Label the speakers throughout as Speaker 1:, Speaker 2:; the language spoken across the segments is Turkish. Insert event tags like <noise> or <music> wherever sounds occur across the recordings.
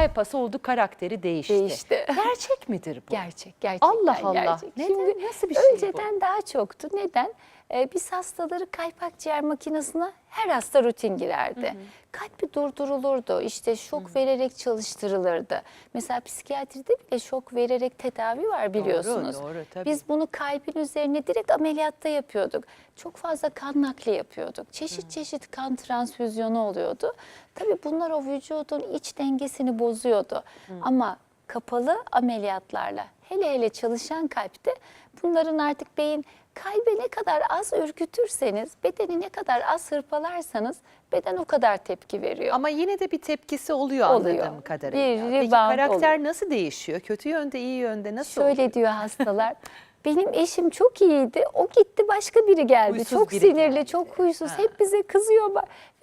Speaker 1: kafası oldu, karakteri değişti.
Speaker 2: Değişti. <laughs>
Speaker 1: Gerçek midir bu?
Speaker 2: Gerçek, gerçekten
Speaker 1: Allah Allah.
Speaker 2: gerçek.
Speaker 1: Neden?
Speaker 2: Şimdi
Speaker 1: Nasıl bir şey bu?
Speaker 2: önceden daha çoktu. Neden? Ee, biz hastaları kalp akciğer makinesine her hasta rutin girerdi. Kalbi durdurulurdu. İşte şok vererek çalıştırılırdı. Mesela psikiyatride bile şok vererek tedavi var biliyorsunuz.
Speaker 1: doğru, tabii.
Speaker 2: Biz bunu kalbin üzerine direkt ameliyatta yapıyorduk. Çok fazla kan nakli yapıyorduk. Çeşit çeşit kan transfüzyonu oluyordu. Tabii bunlar o vücudun iç dengesini bozuyordu. Ama kapalı ameliyatlarla hele hele çalışan kalpte bunların artık beyin kalbe ne kadar az ürkütürseniz, bedeni ne kadar az hırpalarsanız beden o kadar tepki veriyor.
Speaker 1: Ama yine de bir tepkisi oluyor,
Speaker 2: Oluyor.
Speaker 1: anladığım kadarıyla.
Speaker 2: Bir
Speaker 1: Peki karakter
Speaker 2: oluyor.
Speaker 1: nasıl değişiyor? Kötü yönde, iyi yönde nasıl oluyor?
Speaker 2: Şöyle diyor hastalar. <laughs> Benim eşim çok iyiydi. O gitti başka biri geldi.
Speaker 1: Huysuz
Speaker 2: çok
Speaker 1: biri
Speaker 2: sinirli,
Speaker 1: geldi.
Speaker 2: çok huysuz.
Speaker 1: Ha.
Speaker 2: Hep bize kızıyor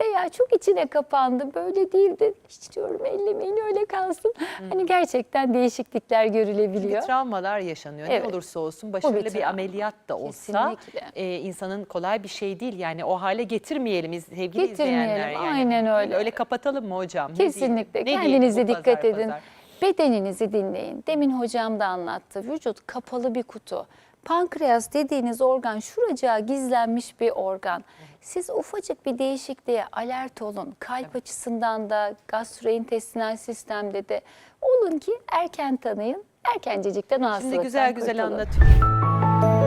Speaker 2: veya çok içine kapandı. Böyle değildi. Hiç diyorum ellemeyin öyle kalsın. Hani gerçekten değişiklikler görülebiliyor.
Speaker 1: Bir travmalar yaşanıyor.
Speaker 2: Evet.
Speaker 1: Ne olursa olsun başarılı bir,
Speaker 2: travma.
Speaker 1: ameliyat da olsa
Speaker 2: Kesinlikle.
Speaker 1: e, insanın kolay bir şey değil. Yani o hale getirmeyelim sevgili
Speaker 2: Getirmeyelim,
Speaker 1: izleyenler. Yani.
Speaker 2: aynen öyle.
Speaker 1: Öyle kapatalım mı hocam?
Speaker 2: Kesinlikle.
Speaker 1: Ne
Speaker 2: Kendinize dikkat
Speaker 1: pazar
Speaker 2: edin.
Speaker 1: pazar?
Speaker 2: Bedeninizi dinleyin. Demin hocam da anlattı. Vücut kapalı bir kutu. Pankreas dediğiniz organ şuracağı gizlenmiş bir organ. Siz ufacık bir değişikliğe alert olun. Kalp açısından da gastrointestinal sistemde de olun ki erken tanıyın. Erkencecikten o
Speaker 1: Şimdi
Speaker 2: hastalıktan
Speaker 1: güzel güzel
Speaker 2: kurtulun.
Speaker 1: anlatıyor.